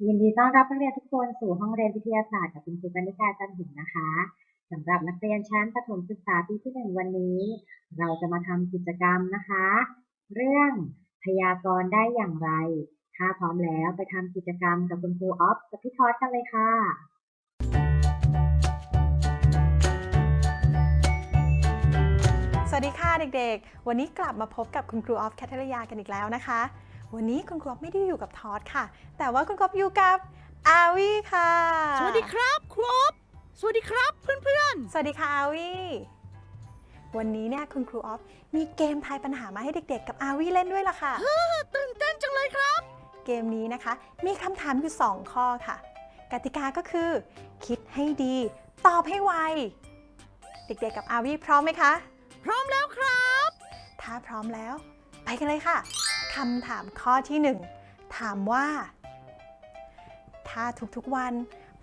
ยินดีต้อนรับนักเรียนทุกคนสู่ห้องเรียนวิทยาศาสตร์กับคุณครูกนิการจันหินนะคะสำหรับนักเรียนชั้นประถมศึกษาปีที่หนึ่งวันนี้ เราจะมาทำกิจกรรมนะคะ เรื่องพยากรณ์ได้อย่างไร ถ้าพร้อมแล้วไปทำกิจกรรมกับคุณครูออฟกับพี่ทอดกันเลยค่ะสวัสดีค่ะเด็กๆ วันนี้กลับมาพบกับคุณครูออฟแคทเธอรยากันอีกแล้วนะคะ วันนี้คุณครูออฟไม่ได้อยู่กับทอดค่ะ แต่ว่าคุณครูออฟอยู่กับอาวีค่ะ สวัสดีครับครูอ๊อฟสวัสดีครับเพื่อนสวัสดีค่ะอาวีวันนี้เนี่ยคุณครูออฟมีเกมทายปัญหามาให้เด็กๆ กับอาวีเล่นด้วยล่ะค่ะ ๆ ตื่นเต้นจังเลยครับ เกมนี้นะคะ มีคำถามอยู่ 2 ข้อค่ะ กติกาก็คือ คิดให้ดี ตอบให้ไว เด็กๆกับอาวีพร้อมไหมคะ พร้อมแล้วครับ ถ้าพร้อมแล้ว ไปกันเลยค่ะ คำถามข้อที่ 1 ถามว่า ถ้าทุกๆวัน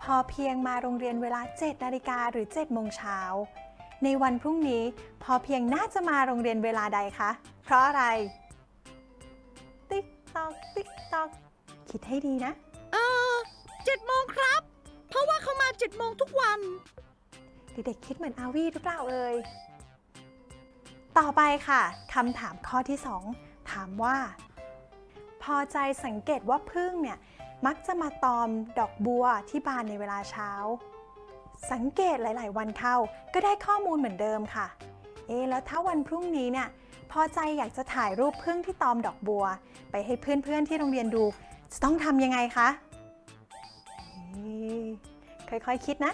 พอเพียงมาโรงเรียนเวลา 7 นาฬิกาหรือ 7 โมงเช้า ในวันพรุ่งนี้พอเพียงน่าจะมาโรงเรียนเวลาใดคะ เพราะอะไร ติ๊กตอก ติ๊กตอก คิดให้ดีนะ เออเจ็ดโมงครับ เพราะว่าเขามาเจ็ดโมงทุกวัน เด็กๆคิดเหมือนอาวีหรือเปล่าเอ่ย ต่อไปค่ะคำถามข้อที่ 2 ถามว่า พอใจสังเกตว่าพึ่งเนี่ยมักจะมาตอมดอกบัวที่บานในเวลาเช้า สังเกตหลาย ๆ วันเข้าก็ได้ข้อมูลเหมือนเดิมค่ะ เอะแล้วถ้าวันพรุ่งนี้เนี่ยพอใจอยากจะถ่ายรูปพึ่งที่ตอมดอกบัว ไปให้เพื่อน ๆ ที่โรงเรียนดู จะต้องทำยังไงคะเอ๊ะค่อย ๆ คิดนะ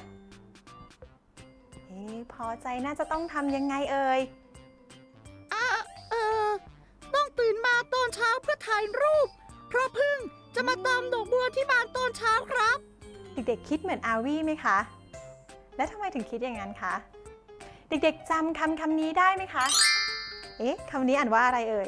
เอ๊ะพอใจน่าจะต้องทำยังไงเอ่ย ถ่ายรูป เพราะพึ่งจะมาตามดอกบัวที่บานตอนเช้าครับ เด็กๆคิดเหมือนอาวี่ไหมคะ และทำไมถึงคิดอย่างนั้นคะ เด็กๆจำคำคำนี้ได้ไหมคะ เอ๊ะคำนี้อ่านว่าอะไรเอ่ย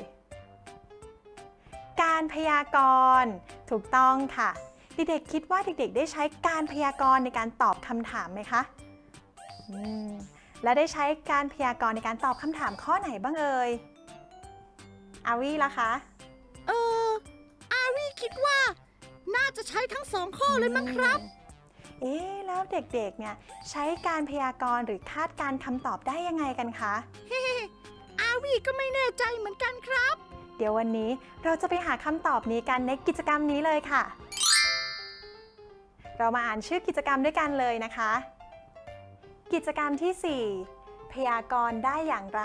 การพยากรณ์ถูกต้องค่ะ เด็กๆคิดว่าเด็กๆ ได้ใช้การพยากรณ์ในการตอบคำถามไหมคะอืมและได้ใช้การพยากรณ์ในการตอบคำถามข้อไหนบ้างเอ่ยอาวี่ล่ะคะ เออ อาวีคิดว่า น่าจะใช้ทั้งสองข้อเลยมั้งครับ เอ๊ะแล้วเด็กๆ เนี่ยใช้การพยากรณ์หรือคาดการณ์คำตอบได้ยังไงกันคะ เฮ้อาวีก็ไม่แน่ใจเหมือนกันครับ เดี๋ยววันนี้เราจะไปหาคำตอบนี้กันในกิจกรรมนี้เลยค่ะ เรามาอ่านชื่อกิจกรรมด้วยกันเลยนะคะ กิจกรรมที่ 4 พยากรณ์ได้อย่างไร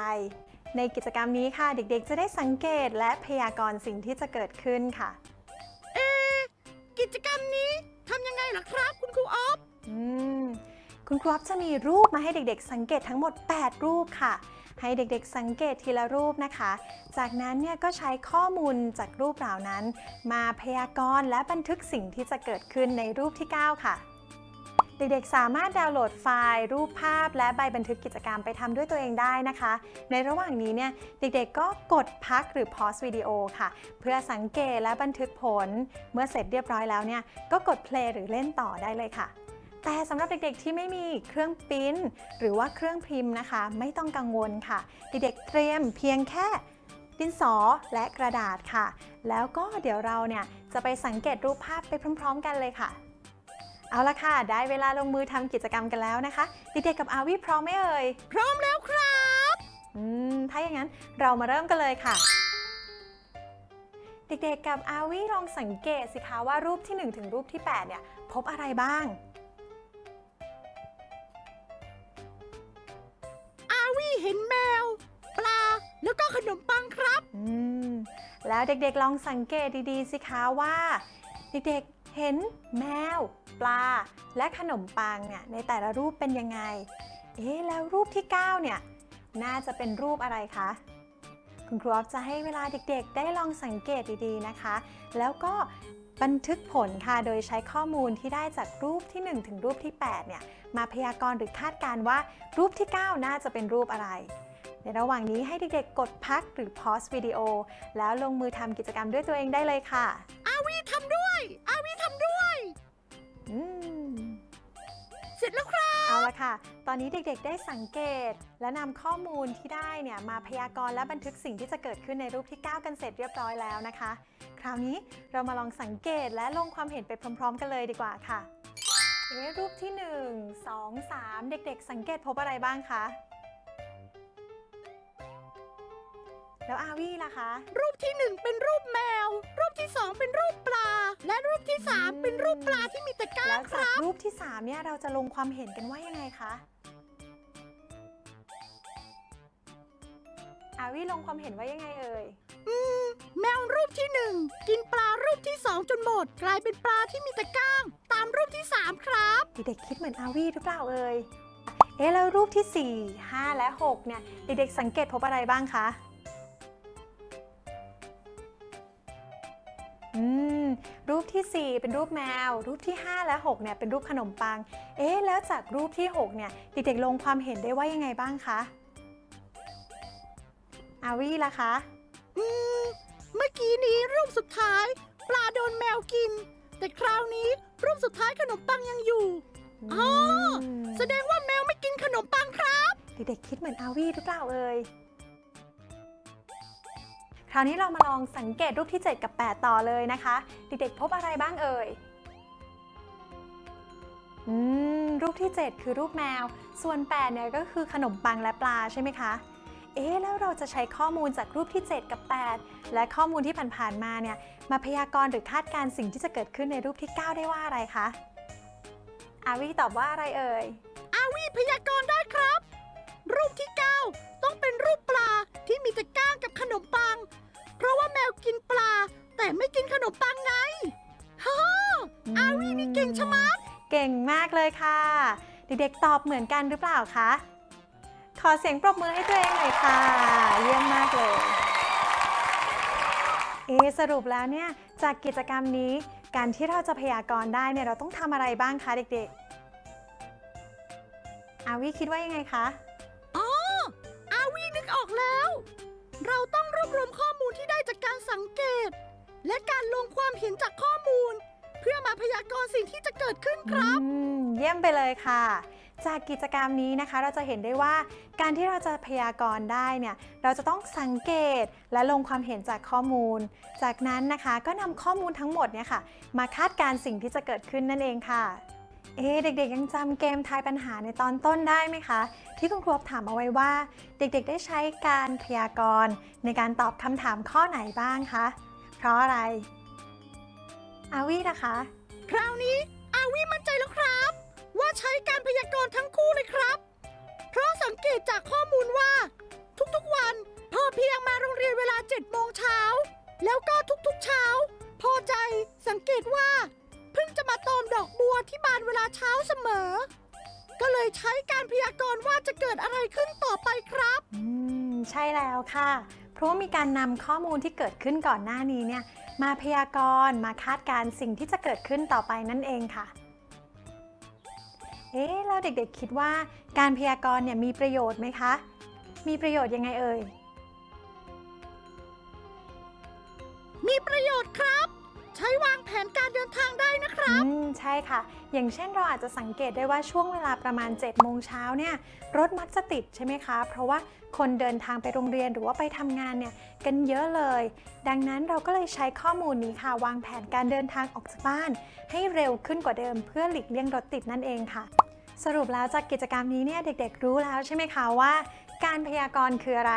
ในกิจกรรมนี้ค่ะ เด็กๆ จะได้สังเกตและพยากรณ์สิ่งที่จะเกิดขึ้นค่ะ เอะกิจกรรมนี้ทำยังไงล่ะครับ คุณครูออฟอืมคุณครูอ๊อฟจะมีรูปมาให้เด็กๆ สังเกตทั้งหมด 8 รูปค่ะ ให้เด็กๆ สังเกตทีละรูปนะคะ จากนั้นเนี่ยก็ใช้ข้อมูลจากรูปเหล่านั้น มาพยากรณ์และบันทึกสิ่งที่จะเกิดขึ้นในรูปที่ 9 ค่ะ เด็กๆ สามารถดาวน์โหลดไฟล์ รูปภาพ และใบบันทึกกิจกรรมไปทำด้วยตัวเองได้นะคะ ในระหว่างนี้เนี่ยเด็กๆ ก็กดพักหรือ pause วิดีโอค่ะ เพื่อสังเกตและบันทึกผล เมื่อเสร็จเรียบร้อยแล้วเนี่ยก็กด play หรือเล่นต่อได้เลยค่ะแต่สำหรับเด็กๆที่ไม่มีเครื่องปริ้นหรือว่าเครื่องพิมพ์นะคะ ไม่ต้องกังวลค่ะ เด็กๆเตรียมเพียงแค่ดินสอและกระดาษค่ะ แล้วก็เดี๋ยวเราเนี่ยจะไปสังเกตรูปภาพไปพร้อม ๆ กันเลยค่ะ เอาละค่ะ ได้เวลาลงมือทำกิจกรรมกันแล้วนะคะเด็กๆกับอาวิพร้อมไหมเอ่ย พร้อมแล้วครับอืมถ้าอย่างนั้นเรามาเริ่มกันเลยค่ะ เด็กๆกับอาวิลองสังเกตสิคะว่ารูปที่ 1 ถึงรูปที่ 8 เนี่ย พบอะไรบ้าง อาวีเห็นแมว ปลา แล้วก็ขนมปังครับ อืม แล้วเด็กๆลองสังเกตดีๆสิคะว่า เด็กๆ เห็นแมว ปลา และขนมปังเนี่ยในแต่ละรูปเป็นยังไง เอ๊แล้วรูปที่ 9 เนี่ย น่าจะเป็นรูปอะไรคะ คุณครูออฟจะให้เวลาเด็กๆ ได้ลองสังเกตดีๆนะคะ แล้วก็บันทึกผลค่ะ โดยใช้ข้อมูลที่ได้จากรูปที่ 1 ถึงรูปที่ 8 เนี่ย มาพยากรณ์หรือคาดการว่ารูปที่ 9 น่าจะเป็นรูปอะไร ในระหว่างนี้ให้เด็กๆ กดพักหรือ pause วิดีโอแล้วลงมือทำกิจกรรมด้วยตัวเองได้เลยค่ะ วีทำด้วย อาวีทำด้วย อืม เสร็จแล้วครับ เอาละค่ะ ตอนนี้เด็กๆ ได้สังเกต และนำข้อมูลที่ได้เนี่ยมาพยากรณ์และบันทึกสิ่งที่จะเกิดขึ้นในรูปที่ 9 กันเสร็จเรียบร้อยแล้วนะคะคคราวนี้เรามาลองสังเกตและลงความเห็นไปพร้อม ๆ กันเลยดีกว่าค่ะ เอ๊ะรูปที่ 1 2 3 เด็กๆ สังเกตพบอะไรบ้างคะ แล้วอาวี่ล่ะคะ รูปที่หนึ่งเป็นรูปแมว รูปที่สองเป็นรูปปลา และรูปที่สามเป็นรูปปลาที่มีแต่ก้าแล้งวคจากรับ รูปที่3เนี่ยเราจะลงความเห็นกันว่ายังไงคะอาวี่ลงความเห็นว่ายังไงเอ่ย อืม แมวรูปที่หนึ่งกินปลารูปที่สองจนหมด กลายเป็นปลาที่มีแต่ก้าง ตามรูปที่สามครับ เด็กๆคิดเหมือนอาวี่หรือเปล่าเอ่ย เอ๊ะแล้วรูปที่ 4 5 และ 6 เนี่ย เด็กๆสังเกตพบอะไรบ้างคะ รูปทีสี่ 4 เป็นรูปแมว รูปที่ 5 และ6เนี่ยเป็นรูปขนมปัง เอ๊ะแล้วจากรูปที่ 6 เนี่ยเด็กๆลงความเห็นได้ว่ายังไงบ้างคะ อาวี่ล่ะคะ อืม เมื่อกี้นี้รูปสุดท้าย ปลาโดนแมวกิน แต่คราวนี้รูปสุดท้ายขนมปังยังอยู่อ๋อมแสดงว่าแมวไม่กินขนมปังครับ เด็กๆคิดเหมือนอาวี่หรือเปล่าเอ่ย คราวนี้เรามาลองสังเกตรูปที่ 7 กับ 8 ต่อเลยนะคะ เด็กๆพบอะไรบ้างเอ่ยอืมรูปที่ 7 คือรูปแมว ส่วน8เนี่ยก็คือขนมปังและปลาใช่ไหมคะ เอ๊แล้วเราจะใช้ข้อมูลจากรูปที่ 7 กับ 8 และข้อมูลที่ผ่านๆมาเนี่ยมาพยากรณ์หรือคาดการณ์สิ่งที่จะเกิดขึ้นในรูปที่ 9 ได้ว่าอะไรคะอาวีตอบว่าอะไรเอ่ยอาวีพยากรณ์ได้ครับ รูปที่ 9 ต้องเป็นรูปปลา ที่มีแต่ก้างกับขนมปัง เพราะว่าแมวกินปลา แต่ไม่กินขนมปังไงฮ่าอาวีนี่เก่งชะมัด เก่งมากเลยค่ะ เด็กๆตอบเหมือนกันหรือเปล่าคะ ขอเสียงปรบมือให้ตัวเองหน่อยค่ะ เยี่ยมมากเลย เอสรุปแล้วเนี่ยจากกิจกรรมนี้ การที่เราจะพยากรณ์ได้เนี่ยเราต้องทำอะไรบ้างคะเด็กๆ อาวิคิดว่ายังไงคะ กออกแล้ว เราต้องรวบรวมข้อมูลที่ได้จากการสังเกต และการลงความเห็นจากข้อมูล เพื่อมาพยากรณ์สิ่งที่จะเกิดขึ้นครับ อืมเยี่ยมไปเลยค่ะ จากกิจกรรมนี้นะคะ เราจะเห็นได้ว่าการที่เราจะพยากรณ์ได้เนี่ยเราจะต้องสังเกตและลงความเห็นจากข้อมูล จากนั้นนะคะก็นำข้อมูลทั้งหมดเนี่ยค่ะ มาคาดการณ์สิ่งที่จะเกิดขึ้นนั่นเองค่ะ เอ๊เด็กๆ ยังจำเกมทายปัญหาในตอนต้นได้ไหมคะ ที่คุณครูถามเอาไว้ว่า เด็กๆ ได้ใช้การพยากรณ์ในการตอบคำถามข้อไหนบ้างคะ เพราะอะไร อาวีนะคะ คราวนี้อาวีมั่นใจแล้วครับ ว่าใช้การพยากรณ์ทั้งคู่เลยครับ เพราะสังเกตจากข้อมูลว่า ทุกๆวันพ่อเพียงมาโรงเรียนเวลา7โมงเช้าแล้วก็ทุกๆเช้า พอใจสังเกตว่า จะมาตอมดอกบัวที่บานเวลาเช้าเสมอ ก็เลยใช้การพยากรณ์ว่าจะเกิดอะไรขึ้นต่อไปครับ อืมใช่แล้วค่ะ เพราะว่ามีการนำข้อมูลที่เกิดขึ้นก่อนหน้านี้เนี่ย มาพยากรณ์มาคาดการณ์สิ่งที่จะเกิดขึ้นต่อไปนั่นเองค่ะ เอ๊ะแล้วเด็กๆคิดว่าการพยากรณ์เนี่ยมีประโยชน์ไหมคะ มีประโยชน์ยังไงเอ่ย มีประโยชน์ครับ ใช้วางแผนการเดินทางได้นะครับ อืมใช่ค่ะ อย่างเช่นเราอาจจะสังเกตได้ว่าช่วงเวลาประมาณ7โมงเช้าเนี่ยรถมักจะติดใช่ไหมคะ เพราะว่าคนเดินทางไปโรงเรียนหรือว่าไปทำงานเนี่ยกันเยอะเลย ดังนั้นเราก็เลยใช้ข้อมูลนี้ค่ะ วางแผนการเดินทางออกจากบ้าน ให้เร็วขึ้นกว่าเดิมเพื่อหลีกเลี่ยงรถติดนั่นเองค่ะ สรุปแล้วจากกิจกรรมนี้เนี่ยเด็กๆรู้แล้วใช่ไหมคะว่า การพยากรณ์คืออะไร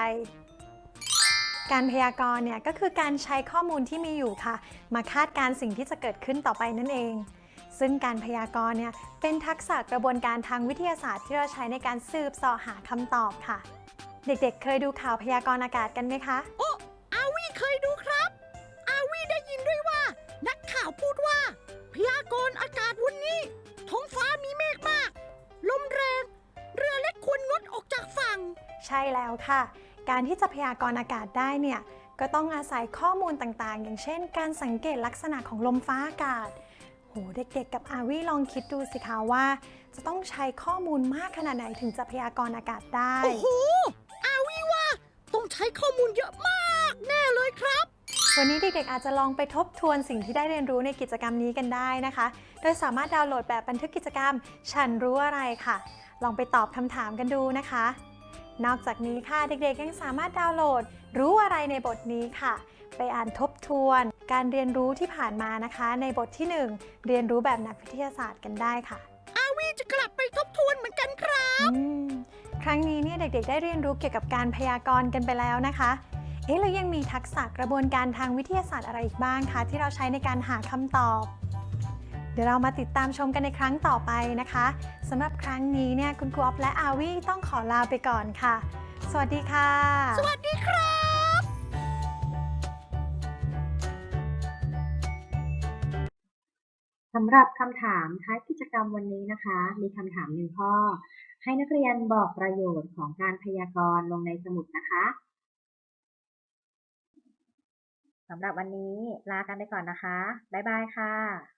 การพยากรณ์เนี่ยก็คือการใช้ข้อมูลที่มีอยู่ค่ะ มาคาดการณ์สิ่งที่จะเกิดขึ้นต่อไปนั่นเอง ซึ่งการพยากรณ์เนี่ยเป็นทักษะกระบวนการทางวิทยาศาสตร์ที่เราใช้ในการสืบเสาะหาคำตอบค่ะ เด็กๆ เคยดูข่าวพยากรณ์อากาศกันไหมคะโอ้อาวีเคยดูครับ อาวีได้ยินด้วยว่า นักข่าวพูดว่า พยากรณ์อากาศวันนี้ท้องฟ้ามีเมฆมาก ลมแรง เรือเล็กควรงดออกจากฝั่ง ใช่แล้วค่ะ การที่จะพยากรณ์อากาศได้เนี่ยก็ต้องอาศัยข้อมูลต่างๆ อย่างเช่น การสังเกตลักษณะของลมฟ้าอากาศโหเด็กๆ กับอาวีลองคิดดูสิคะว่า จะต้องใช้ข้อมูลมากขนาดไหนถึงจะพยากรณ์อากาศได้ โอ้โห อาวีว่าต้องใช้ข้อมูลเยอะมากแน่เลยครับ วันนี้เด็กๆ อาจจะลองไปทบทวนสิ่งที่ได้เรียนรู้ในกิจกรรมนี้กันได้นะคะ โดยสามารถดาวน์โหลดแบบบันทึกกิจกรรม ฉันรู้อะไรค่ะ ลองไปตอบคำถามกันดูนะคะ นอกจากนี้ค่ะเด็กๆยังสามารถดาวน์โหลด รู้อะไรในบทนี้ค่ะ ไปอ่านทบทวน การเรียนรู้ที่ผ่านมานะคะ ในบทที่ 1 เรียนรู้แบบนักวิทยาศาสตร์กันได้ค่ะ อาวีจะกลับไปทบทวนเหมือนกันครับอืมครั้งนี้เนี่ยเด็กๆ ได้เรียนรู้เกี่ยวกับการพยากรณ์กันไปแล้วนะคะ เอ๊ะแล้วยังมีทักษะกระบวนการทางวิทยาศาสตร์อะไรอีกบ้างคะที่เราใช้ในการหาคำตอบ เดี๋ยวเรามาติดตามชมกันในครั้งต่อไปนะคะสำหรับครั้งนี้เนี่ยคุณครูออฟและอาวี่ต้องขอลาไปก่อนค่ะ สวัสดีค่ะ สวัสดีครับสำหรับคำถามท้ายกิจกรรมวันนี้นะคะ มีคำถามหนึ่งข้อ ให้นักเรียนบอกประโยชน์ของการพยากรณ์ลงในสมุดนะคะสำหรับวันนี้ลากันไปก่อนนะคะ บ๊ายบายค่ะ